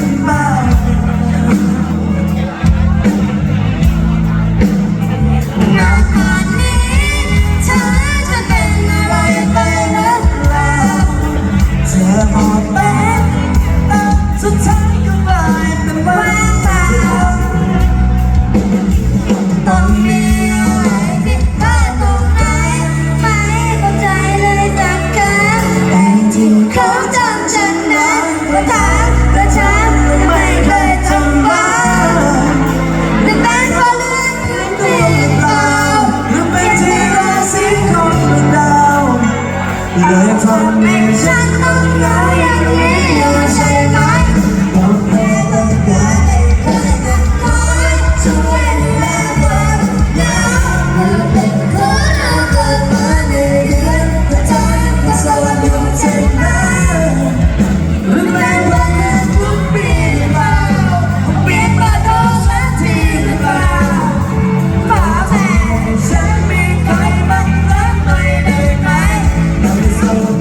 ฉันไเหลือยังทำให้ฉันต้องเหอย่างนี้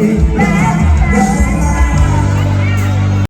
You.